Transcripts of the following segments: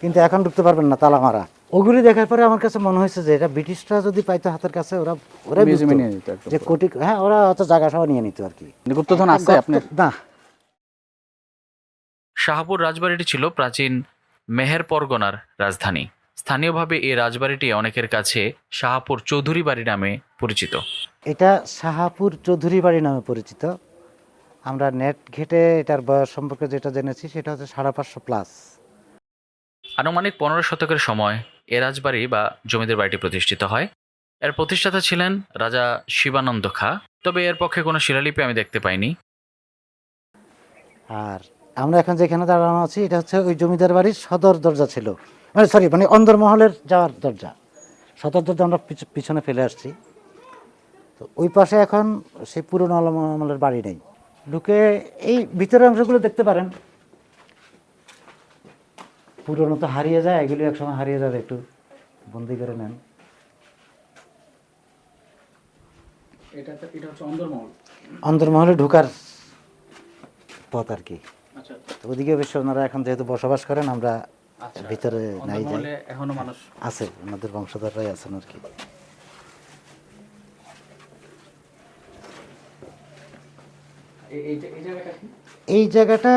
কিন্তু এখন ঢুকতে পারবেন না তালা মারা। ওগুলি দেখার পরে আমার কাছে মনে হয়েছে যে এটা ব্রিটিশরা যদি পাইতো হাতের কাছে ওরা ওরা মিউজিয়ামে নিয়ে যেত যে কোটি হ্যাঁ ওরা অত জায়গা সহ নিয়ে নিত আর কি। গুপ্তধন আছে আপনার? না। শাহপুর রাজবাড়িটি ছিল প্রাচীন মেহের পরগনার রাজধানী। স্থানীয়ভাবে এই রাজবাড়িটি অনেকের কাছে শাহপুর চৌধুরী বাড়ি নামে পরিচিত। এটা শাহাপুর চৌধুরী বাড়ি নামে পরিচিত। আমরা নেট ঘেটে এটার বয়স সম্পর্কে যেটা জেনেছি সেটা হচ্ছে সাড়ে পাঁচশো প্লাস। আনুমানিক পনেরো শতকের সময় এ রাজবাড়ি বা জমিদার বাড়িটি প্রতিষ্ঠিত হয়। এর প্রতিষ্ঠাতা ছিলেন রাজা শিবানন্দ খা, তবে এর পক্ষে কোনো শিলালিপি আমি দেখতে পাইনি। আর আমরা এখন যেখানে দাঁড়ানো আছি, এটা হচ্ছে ওই জমিদার বাড়ির সদর দরজা ছিল। মানে সরি মানে অন্দরমহলের যাওয়ার দরজা। সদর দরজা আমরা পিছ- পিছনে ফেলে আসছি। তো ওই পাশে এখন সেই পুরনো আলম- আমলের বাড়ি নেই। ঢুকে এই ভিতরের অংশগুলো দেখতে পারেন। পুরনো তো হারিয়ে যায় এগুলি একসময় হারিয়ে যাবে একটু বন্দি করে নেন। অন্দরমহলে? ঢোকার পথ আর কি। আচ্ছা। তো ওদিকে অবশ্য ওনারা এখন যেহেতু বসবাস করেন আমরা ভিতরে নাই যাই। এখনও মানুষ? আছে ওনাদের বংশধররাই আছেন আর কি? এই জায়গাটা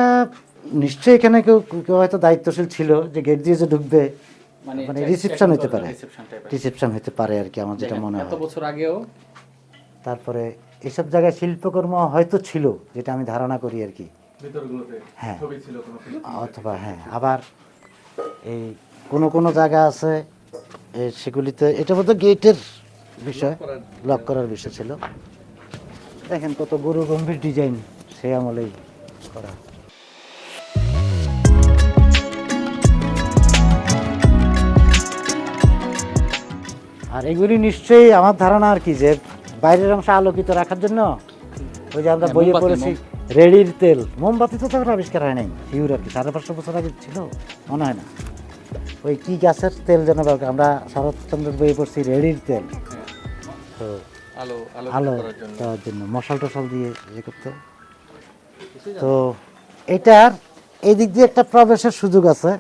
নিশ্চয়ই এখানে কেউ কেউ হয়তো দায়িত্বশীল ছিল যে গেট দিয়ে যে ঢুকবে মানে মানে রিসেপশন হতে পারে। রিসেপশন হতে পারে আর কি আমার যেটা মনে হয়। বছর আগেও তারপরে এইসব জায়গায় শিল্পকর্ম হয়তো ছিল যেটা আমি ধারণা করি আর কি। হ্যাঁ। অথবা হ্যাঁ আবার এই কোনো কোনো জায়গা আছে এ, সেগুলিতে এটা বোধহয় গেটের বিষয় লক করার বিষয় ছিল। দেখেন কত গরু গম্ভীর ডিজাইন সে আমলেই করা। আর এগুলি নিশ্চয়ই আমার ধারণা আর কি যে বাইরের অংশ আলোকিত রাখার জন্য ওই যে আমরা হ্যাঁ, বইয়ে পড়েছি রেডির তেল। মোমবাতি তো তখন আবিষ্কার হয় নাই হিউর আর কি। সাড়ে পাঁচশো বছর আগে ছিল মনে হয় না। ওই কি গাছের তেল যেন? আমরা শরৎচন্দ্রের বইয়ে পড়ছি রেডির তেল। তো আলো আলো আলো দেওয়ার জন্য মশাল টশাল দিয়ে ইয়ে করতে। তো এটার এই দিক দিয়ে একটা প্রবেশের সুযোগ আছে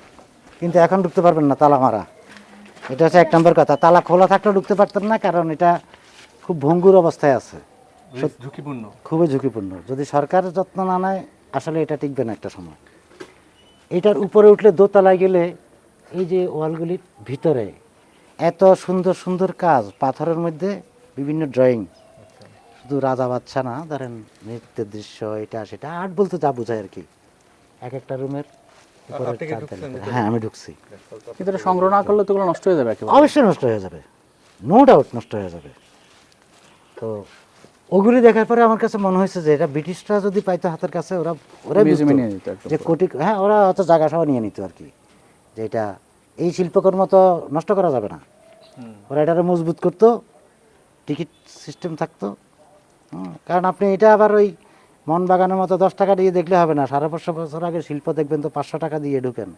কিন্তু এখন ঢুকতে পারবেন না তালা মারা। এটা হচ্ছে এক নম্বর কথা। তালা খোলা থাকলেও ঢুকতে পারতেন না কারণ এটা খুব ভঙ্গুর অবস্থায় আছে। ঝুঁকিপূর্ণ। খুবই ঝুঁকিপূর্ণ। যদি সরকার যত্ন না নেয় আসলে এটা টিকবে না একটা সময়। এটার উপরে উঠলে দোতলায় গেলে এই যে ওয়ালগুলির ভিতরে এত সুন্দর সুন্দর কাজ পাথরের মধ্যে বিভিন্ন ড্রয়িং। শুধু রাজা বাচ্চা না ধরেন নৃত্যের দৃশ্য এটা সেটা আর্ট বলতে যা বোঝায় আর কি। এক একটা রুমের হ্যাঁ আমি ঢুকছি। কিন্তু এটা সংগ্রহ না করলে তো নষ্ট হয়ে যাবে একেবারে। অবশ্যই নষ্ট হয়ে যাবে। নো ডাউট নষ্ট হয়ে যাবে। তো ওগুলি দেখার পরে আমার কাছে মনে হয়েছে যে এটা ব্রিটিশরা যদি পাইতো হাতের কাছে ওরা ওরা নিয়ে একদম যে কোটি হ্যাঁ ওরা অত জায়গা সহ নিয়ে নিত আর কি। যে এটা এই শিল্পকর্ম তো নষ্ট করা যাবে না। ওরা এটাকে মজবুত করতো টিকিট সিস্টেম থাকতো। হুম, কারণ আপনি এটা আবার ওই মন বাগানের মতো দশ টাকা দিয়ে দেখলে হবে না। সাড়ে পাঁচশো বছর আগে শিল্প দেখবেন তো পাঁচশো টাকা দিয়ে ঢুকেন।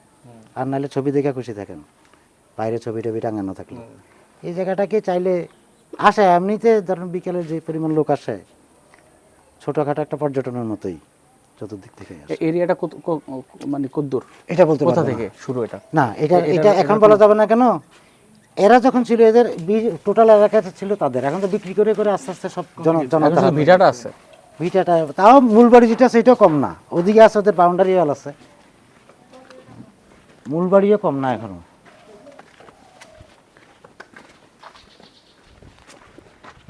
আর নাহলে ছবি দেখে খুশি থাকেন। বাইরে ছবি টবি টাঙানো থাকলে। এই জায়গাটাকে চাইলে আসে এমনিতে ধরুন বিকেলে যে পরিমাণ লোক আসে ছোটোখাটো একটা পর্যটনের মতোই চতুর্দিক থেকে এরিয়াটা মানে কদ্দূর এটা বলতে কোথা থেকে শুরু এটা? না এটা এটা এখন বলা যাবে না কেন? এরা যখন ছিল এদের টোটাল এলাকাতে ছিল তাদের। এখন তো বিক্রি করে করে আস্তে আস্তে সব জন জনতা আছে। ভিটাটা তাও মূল বাড়ি যেটা সেটাও কম না। ওদিকে আছে ওদের বাউন্ডারি ওয়াল আছে। মূল বাড়িও কম না এখনও।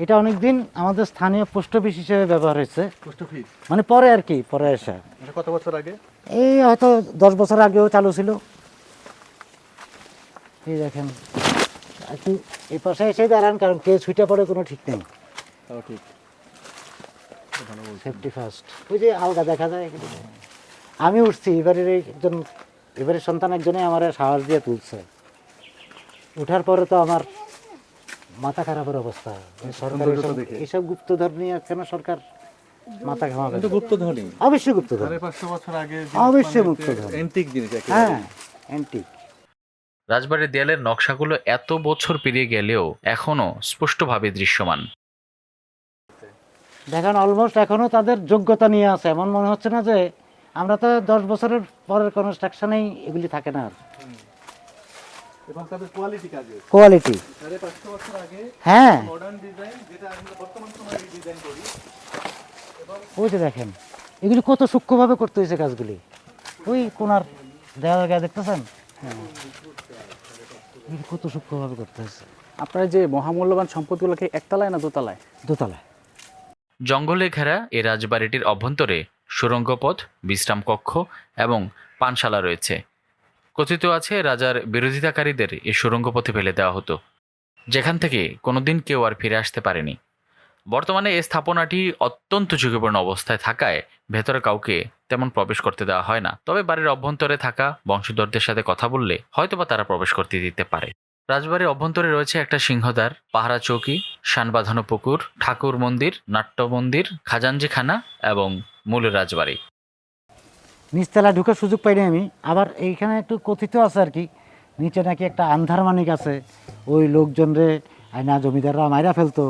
এটা অনেকদিন আমাদের স্থানীয় পোস্ট অফিস হিসেবে ব্যবহার হয়েছে। পোস্ট অফিস মানে পরে আর কি পরে এসে। কত বছর আগে? এই হয়তো দশ বছর আগেও চালু ছিল। এই দেখেন একটু এই পাশে এসে দাঁড়ান কারণ কে ছুটে পড়ে কোনো ঠিক নেই। ঠিক। সেফটি ফার্স্ট ওই যে আলগা দেখা যায় আমি উঠছি এবারের একজন এবারের সন্তান একজনে আমার সাহস দিয়ে তুলছে। উঠার পরে তো আমার মাথা খারাপের অবস্থা। সরকার এসব- গুপ্তধর নিয়ে কেন সরকার মাথা ঘামাবে? কিন্তু গুপ্ত অবশ্যই গুপ্তধর পাঁচশো বছর আগে অবশ্যই ধনী। এন্টিক জিনিস হ্যাঁ অ্যান্টিক রাজবাড়ির দেয়ালের নকশাগুলো এত বছর পেরিয়ে গেলেও এখনও স্পষ্টভাবে দৃশ্যমান। দেখেন অলমোস্ট এখনও তাদের যোগ্যতা নিয়ে আছে। এমন মনে হচ্ছে না যে আমরা তো দশ বছরের পরের কনস্ট্রাকশনেই এগুলি থাকে না আর। এবং তাদের কোয়ালিটি কাজে। কোয়ালিটি সাড়ে পাঁচশো বছর আগে হ্যাঁ। মডার্ন ডিজাইন যেটা আমরা বর্তমান সময়ে ডিজাইন করি ওই যে দেখেন এগুলি কত সূক্ষ্মভাবে করতে হয়েছে কাজগুলি। ওই কোনার দেওয়ালের গায়ে দেখতেছেন? এগুলি কত সূক্ষ্মভাবে করতে হয়েছে। আপনার যে মহামূল্যবান সম্পদগুলোকে একতলায় না দোতলায়? দোতলায়। জঙ্গলে ঘেরা এ রাজবাড়িটির অভ্যন্তরে সুড়ঙ্গ পথ বিশ্রাম কক্ষ এবং পানশালা রয়েছে। কথিত আছে, রাজার বিরোধিতাকারীদের এই সুড়ঙ্গ পথে ফেলে দেওয়া হতো। যেখান থেকে কোনোদিন কেউ আর ফিরে আসতে পারেনি। বর্তমানে এই স্থাপনাটি অত্যন্ত ঝুঁকিপূর্ণ অবস্থায় থাকায় ভেতরে কাউকে তেমন প্রবেশ করতে দেওয়া হয় না। তবে বাড়ির অভ্যন্তরে থাকা বংশধরদের সাথে কথা বললে হয়তোবা তারা প্রবেশ করতে দিতে পারে। রাজবাড়ির অভ্যন্তরে রয়েছে একটা সিংহদ্বার পাহারা চৌকি শান বাঁধানো পুকুর ঠাকুর মন্দির নাট্য মন্দির খাজাঞ্জিখানা এবং মূল রাজবাড়ি। নিচতলা ঢুকার সুযোগ পাইনি আমি। আবার এইখানে একটু কথিত আছে আর কি নিচে নাকি একটা আন্ধার মানিক আছে। ওই লোকজনরে আয়না জমিদাররা মাইরা ফেলতো।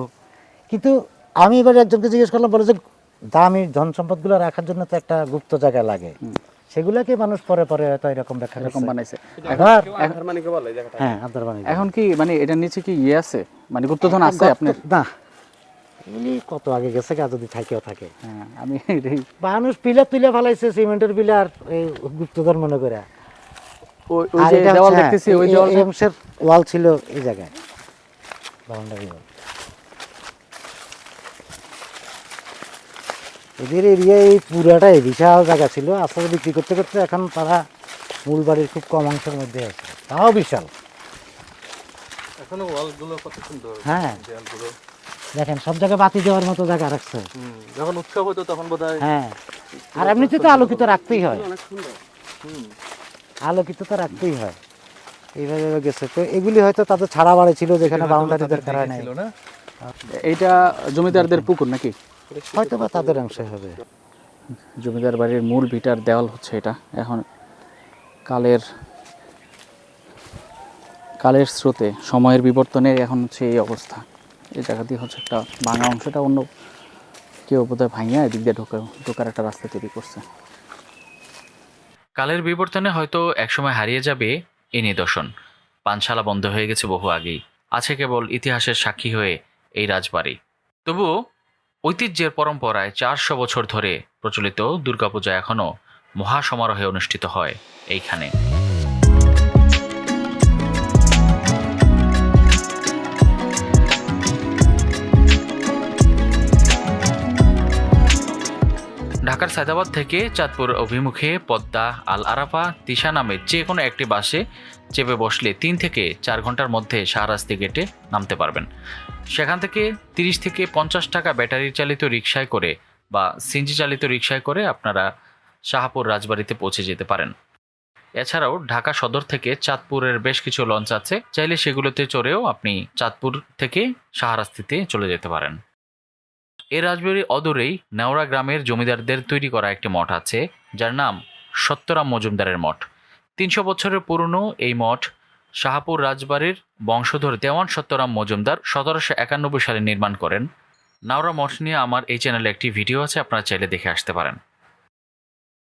কিন্তু আমি এবার একজনকে জিজ্ঞেস করলাম বলে যে দামি ধন সম্পদগুলো রাখার জন্য তো একটা গুপ্ত জায়গা লাগে। সেগুলোকে মানুষ পরে পরে হয়তো এরকম ব্যাখ্যা এরকম বানাইছে। আবার হ্যাঁ এখন কি মানে এটার নিচে কি ইয়ে আছে? মানে গুপ্তধন আছে আপনার? না। এগুলি কত আগে গেছে গা যদি থাকেও থাকে। হ্যাঁ আমি এই- মানুষ পিলার তুলে ফেলাইছে সিমেন্টের পিলার এই গুপ্তধন মনে করে। ওই ওই যে দেওয়াল দেখতেছি ওই দেওয়াল ওয়াল ছিল এই জায়গায়। Boundary wall. এদের এরিয়ায় এই পুরাটাই বিশাল জায়গা ছিল। আস্তে আস্তে বিক্রি করতে করতে এখন তারা মূল বাড়ির খুব কম অংশের মধ্যে আছে। তাও বিশাল। এখনও ওয়ালগুলো কত সুন্দর। হ্যাঁ। দেয়ালগুলো। দেখেন সব জায়গায় বাতি দেওয়ার মতো জায়গা রাখছে। যখন উৎসব হতো তখন বোধ হয়। হ্যাঁ আর এমনিতে তো আলোকিত রাখতেই হয়। আলোকিত তো রাখতেই হয়। এইভাবে গেছে। তো এগুলি হয়তো তাদের ছাড়া বাড়ি ছিল যেখানে বাউন্ডারি দরকার হয় না। এইটা জমিদারদের পুকুর নাকি? হয়তো বা তাদের অংশে হবে। জমিদার বাড়ির মূল ভিটার দেওয়াল হচ্ছে এটা। এখন কালের কালের স্রোতে সময়ের বিবর্তনে এখন হচ্ছে এই অবস্থা। এই জায়গা দিয়ে হচ্ছে একটা ভাঙা অংশটা অন্য কেউ বোধহয় ভাঙিয়া এদিক দিয়ে ঢোকার ঢোকার একটা রাস্তা তৈরি করছে। কালের বিবর্তনে হয়তো একসময় হারিয়ে যাবে এই নিদর্শন। পানশালা বন্ধ হয়ে গেছে বহু আগেই। আছে কেবল ইতিহাসের সাক্ষী হয়ে এই রাজবাড়ি। তবুও ঐতিহ্যের পরম্পরায় চারশো বছর ধরে প্রচলিত দুর্গাপূজা এখনও মহাসমারোহে অনুষ্ঠিত হয় এইখানে। ঢাকার সায়দাবাদ থেকে চাঁদপুর অভিমুখে পদ্মা আল আরাফা তিশা নামে যে কোনো একটি বাসে চেপে বসলে তিন থেকে চার ঘণ্টার মধ্যে শাহরাস্তি গেটে নামতে পারবেন। সেখান থেকে তিরিশ থেকে পঞ্চাশ টাকা ব্যাটারি চালিত রিক্সায় করে বা সিনজি চালিত রিক্সায় করে আপনারা শাহপুর রাজবাড়িতে পৌঁছে যেতে পারেন। এছাড়াও ঢাকা সদর থেকে চাঁদপুরের বেশ কিছু লঞ্চ আছে, চাইলে সেগুলোতে চড়েও আপনি চাঁদপুর থেকে শাহরাস্তিতে চলে যেতে পারেন। এ রাজবাড়ির অদূরেই নেওড়া গ্রামের জমিদারদের তৈরি করা একটি মঠ আছে, যার নাম সত্যরাম মজুমদারের মঠ। তিনশো বছরের পুরনো এই মঠ শাহপুর রাজবাড়ির বংশধর দেওয়ান সত্যরাম মজুমদার সতেরোশো একানব্বই সালে নির্মাণ করেন। নাওরা মঠ নিয়ে আমার এই চ্যানেলে একটি ভিডিও আছে, আপনারা চাইলে দেখে আসতে পারেন।